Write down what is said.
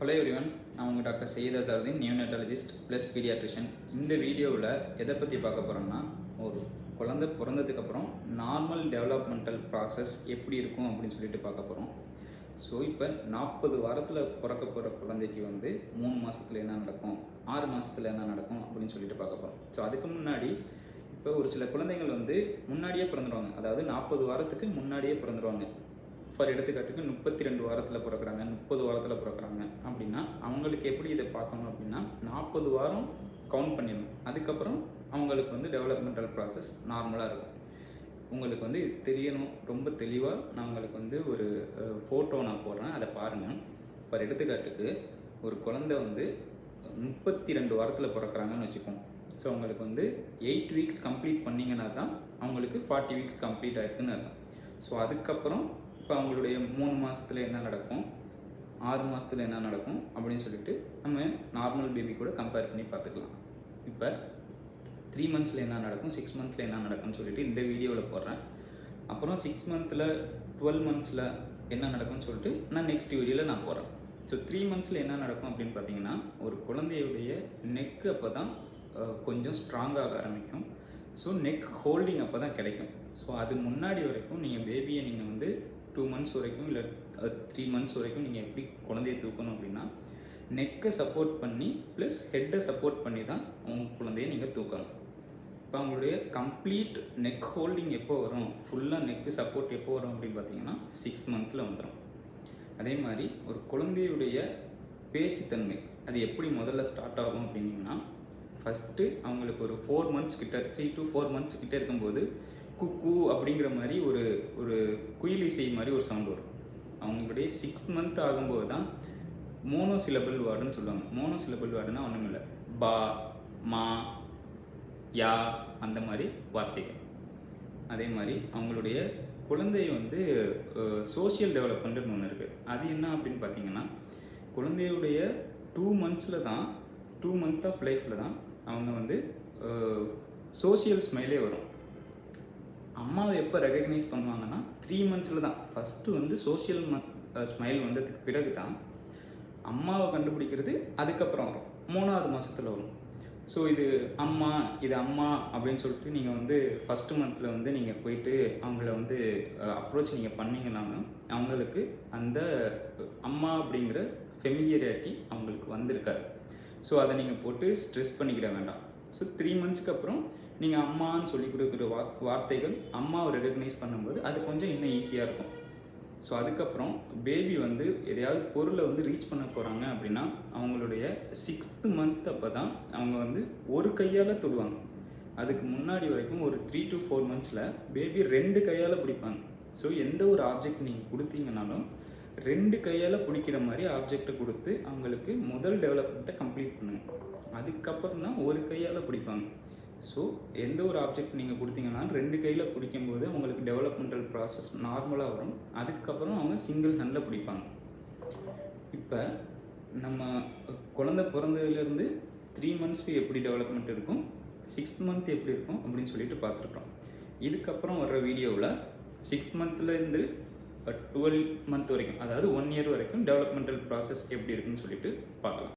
Hello everyone நான் உங்கள் doctor Syed Azharuddin neonatologist plus paediatrician இந்த வீடியோவில் எதை பற்றி பார்க்க போகிறோம்னா ஒரு குழந்தை பிறந்ததுக்கப்புறம் நார்மல் டெவலப்மெண்டல் ப்ராசஸ் எப்படி இருக்கும் அப்படின்னு சொல்லிட்டு பார்க்க போகிறோம் ஸோ இப்போ நாற்பது வாரத்தில் பிறக்க போகிற குழந்தைக்கு வந்து மூணு மாதத்தில் என்ன நடக்கும் ஆறு மாதத்தில் என்ன நடக்கும் அப்படின்னு சொல்லிட்டு பார்க்க போகிறோம் ஸோ அதுக்கு முன்னாடி இப்போ ஒரு சில குழந்தைகள் வந்து முன்னாடியே பிறந்துடுவாங்க அதாவது நாற்பது வாரத்துக்கு முன்னாடியே பிறந்துடுவாங்க ஃபார் எடுத்துக்காட்டுக்கு முப்பத்தி ரெண்டு வாரத்தில் பிறக்கிறாங்க முப்பது வாரத்தில் பிறக்கிறாங்க. அப்படின்னா அவங்களுக்கு எப்படி இதை பார்க்கணும் அப்படின்னா நாற்பது வாரம் கவுண்ட் பண்ணிடணும். அதுக்கப்புறம் அவங்களுக்கு வந்து டெவலப்மெண்டல் ப்ராசஸ் நார்மலாக இருக்கும். உங்களுக்கு வந்து இது தெரியணும் ரொம்ப தெளிவாக நான் உங்களுக்கு வந்து ஒரு ஃபோட்டோ நான் போடுறேன் அதை பாருங்கள் ஃபார் எடுத்துக்காட்டுக்கு ஒரு குழந்தை வந்து முப்பத்தி ரெண்டு வாரத்தில் பிறக்கிறாங்கன்னு வச்சுக்கோங்க. ஸோ அவங்களுக்கு வந்து எயிட் வீக்ஸ் கம்ப்ளீட் பண்ணிங்கன்னா தான் அவங்களுக்கு ஃபார்ட்டி வீக்ஸ் கம்ப்ளீட் ஆயிருக்குன்னு அர்த்தம். ஸோ அதுக்கப்புறம் இப்போ அவங்களுடைய மூணு மாதத்துல என்ன நடக்கும்? ஆறு மாதத்துல என்ன நடக்கும்? அப்படின்னு சொல்லிட்டு நம்ம நார்மல் பேபி கூட கம்பேர் பண்ணி பார்த்துக்கலாம். இப்போ த்ரீ மந்த்ஸில் என்ன நடக்கும்? சிக்ஸ் மந்த்ஸில் என்ன நடக்கும்னு சொல்லிட்டு இந்த வீடியோவில் போடுறேன். அப்புறம் சிக்ஸ் மந்த்தில் டுவெல் மந்த்ஸில் என்ன நடக்கும்னு சொல்லிட்டு நான் நெக்ஸ்ட் வீடியோவில் நான் போகிறேன் ஸோ த்ரீ மந்த்ஸில் என்ன நடக்கும் அப்படின்னு பார்த்தீங்கன்னா ஒரு குழந்தையுடைய நெக்கு அப்போ தான் கொஞ்சம் ஸ்ட்ராங்காக ஆரம்பிக்கும். ஸோ நெக் ஹோல்டிங் அப்போ தான் கிடைக்கும். ஸோ அது முன்னாடி வரைக்கும் நீங்கள் பேபியை நீங்கள் வந்து டூ மந்த்ஸ் வரைக்கும் இல்லை த்ரீ மந்த்ஸ் வரைக்கும் நீங்கள் எப்படி குழந்தைய தூக்கணும் அப்படின்னா நெக்கை சப்போர்ட் பண்ணி ப்ளஸ் ஹெட்டை சப்போர்ட் பண்ணி தான் உங்கள் குழந்தைய நீங்கள் தூக்கணும். இப்போ அவங்களுடைய கம்ப்ளீட் நெக் ஹோல்டிங் எப்போ வரும்? ஃபுல்லாக நெக்கு சப்போர்ட் எப்போ வரும் அப்படின்னு பார்த்தீங்கன்னா சிக்ஸ் மந்த்தில் வந்துடும் அதே மாதிரி ஒரு குழந்தையுடைய பேச்சுத்தன்மை அது எப்படி முதல்ல ஸ்டார்ட் ஆகும் அப்படின்னா ஃபஸ்ட்டு அவங்களுக்கு ஒரு ஃபோர் மந்த்ஸ் கிட்ட த்ரீ டு ஃபோர் மந்த்ஸ் கிட்டே இருக்கும்போது குக்கு அப்படிங்கிற மாதிரி ஒரு ஒரு குயில் இசை மாதிரி ஒரு சவுண்ட் வரும். அவங்களுடைய சிக்ஸ் மந்த் ஆகும்போது தான் மோனோ சிலபிள் வேர்டுன்னு சொல்லுவாங்க. மோனோ சிலபிள் வேர்டுனா ஒன்றும் இல்லை. பா மா யா அந்த மாதிரி வார்த்தைகள். அதே மாதிரி அவங்களுடைய குழந்தை வந்து சோஷியல் டெவலப்மெண்ட்னு ஒன்று இருக்குது அது என்ன அப்படின்னு பார்த்தீங்கன்னா குழந்தையுடைய டூ மந்த்ஸில் தான் டூ மந்த் ஆஃப் லைஃப்பில் தான் அவங்க வந்து சோஷியல் ஸ்மைலே வரும். அம்மாவை எப்போ ரெகக்னைஸ் பண்ணுவாங்கன்னா த்ரீ மந்த்ஸில் தான். ஃபஸ்ட்டு வந்து சோஷியல் ஸ்மைல் வந்ததுக்கு பிறகு தான் அம்மாவை கண்டுபிடிக்கிறது அதுக்கப்புறம் வரும். மூணாவது மாதத்தில் வரும். ஸோ இது அம்மா இது அம்மா அப்படின்னு சொல்லிட்டு நீங்கள் வந்து ஃபஸ்ட்டு மந்தில் வந்து நீங்கள் போயிட்டு அவங்கள வந்து அப்ரோச் நீங்கள் பண்ணிங்கனாலும் அவங்களுக்கு அந்த அம்மா அப்படிங்கிற ஃபெமிலியரிட்டி அவங்களுக்கு வந்திருக்காது. ஸோ அதை நீங்கள் போட்டு ஸ்ட்ரெஸ் பண்ணிக்கிட வேண்டாம். ஸோ த்ரீ மந்த்ஸ்க்கு அப்புறம் நீங்கள் அம்மான்னு சொல்லி கொடுக்குற வா வார்த்தைகள் அம்மாவை ரெகக்னைஸ் பண்ணும்போது அது கொஞ்சம் இன்னும் ஈஸியாக இருக்கும். ஸோ அதுக்கப்புறம் பேபி வந்து எதையாவது பொருளை வந்து ரீச் பண்ண போகிறாங்க அப்படின்னா அவங்களுடைய சிக்ஸ்த்து மந்த் அப்போ தான் அவங்க வந்து ஒரு கையால் தொடுவாங்க. அதுக்கு முன்னாடி வரைக்கும் ஒரு த்ரீ டு ஃபோர் மந்த்ஸில் பேபி ரெண்டு கையால் பிடிப்பாங்க. ஸோ எந்த ஒரு ஆப்ஜெக்ட் நீங்கள் கொடுத்தீங்கனாலும் ரெண்டு கையால் பிடிக்கிற மாதிரி ஆப்ஜெக்டை கொடுத்து அவங்களுக்கு முதல் டெவலப்மெண்ட்டை கம்ப்ளீட் பண்ணுங்க. அதுக்கப்புறம் தான் ஒரு கையால் பிடிப்பாங்க. ஸோ எந்த ஒரு ஆப்ஜெக்ட் நீங்கள் கொடுத்தீங்கன்னா ரெண்டு கையில் பிடிக்கும்போது உங்களுக்கு டெவலப்மெண்டல் ப்ராசஸ் நார்மலாக வரும். அதுக்கப்புறம் அவங்க சிங்கிள் ஹேண்டில் பிடிப்பாங்க. இப்போ நம்ம குழந்தை பிறந்ததுலேருந்து த்ரீ மந்த்ஸ் எப்படி டெவலப்மெண்ட் இருக்கும்? சிக்ஸ்த் மந்த் எப்படி இருக்கும்? அப்படின்னு சொல்லிட்டு பார்த்துருக்கோம். இதுக்கப்புறம் வர்ற வீடியோவில் சிக்ஸ்த் மந்த்லேருந்து டுவெல் மந்த் வரைக்கும் அதாவது ஒன் இயர் வரைக்கும் டெவலப்மெண்டல் ப்ராசஸ் எப்படி இருக்குன்னு சொல்லிட்டு பார்க்கலாம்.